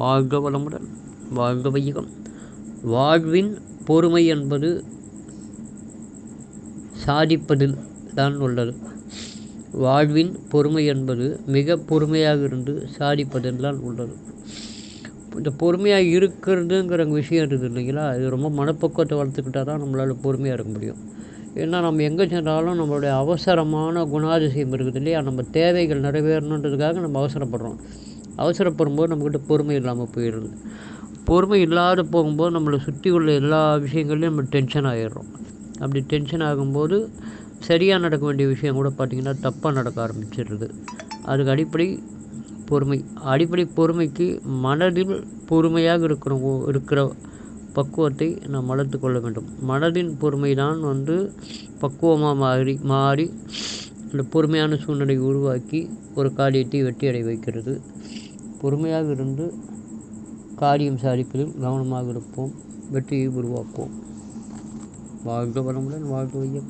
வாழ்க வளமுடன் வாழ்க வையகம். வாழ்வின் பொறுமை என்பது சாதிப்பதில் தான் உள்ளது. வாழ்வின் பொறுமை என்பது மிக பொறுமையாக இருந்து சாதிப்பதில் தான் உள்ளது. இந்த பொறுமையாக இருக்கிறதுங்கிற விஷயம் இருக்குது இல்லைங்களா? இது ரொம்ப மனப்பக்குவத்தை வளர்த்துக்கிட்டால் தான் நம்மளால் பொறுமையாக இருக்க முடியும். ஏன்னா நம்ம எங்கே சென்றாலும் நம்மளுடைய அவசரமான குணாதிசயம் இருக்குது இல்லையா? நம்ம தேவைகள் நிறைவேறணுன்றதுக்காக நம்ம அவசரப்படுறோம். அவசரப்படும்போது நம்மக்கிட்ட பொறுமை இல்லாமல் போயிடுது. பொறுமை இல்லாத போகும்போது நம்மளை சுற்றி உள்ள எல்லா விஷயங்கள்லையும் நம்ம டென்ஷன் ஆகிடுறோம் அப்படி டென்ஷன் ஆகும்போது சரியாக நடக்க வேண்டிய விஷயம் கூட பார்த்திங்கன்னா தப்பாக நடக்க ஆரம்பிச்சிடுது. அதுக்கு அடிப்படை பொறுமை. அடிப்படை பொறுமைக்கு மனதில் பொறுமையாக இருக்கிற இருக்கிற பக்குவத்தை நாம் வளர்த்து கொள்ள வேண்டும். மனதின் பொறுமை தான் வந்து பக்குவமாக மாறி மாறி அந்த பொறுமையான சூழ்நிலை உருவாக்கி ஒரு காரியத்தை வெற்றி அடைய வைக்கிறது. பொறுமையாக இருந்து காரியம் சாதிப்பதில் கவனமாக இருப்போம் வெற்றியை உருவாக்குவோம். வாழ்க வளமுடன் வாழ்க வையம்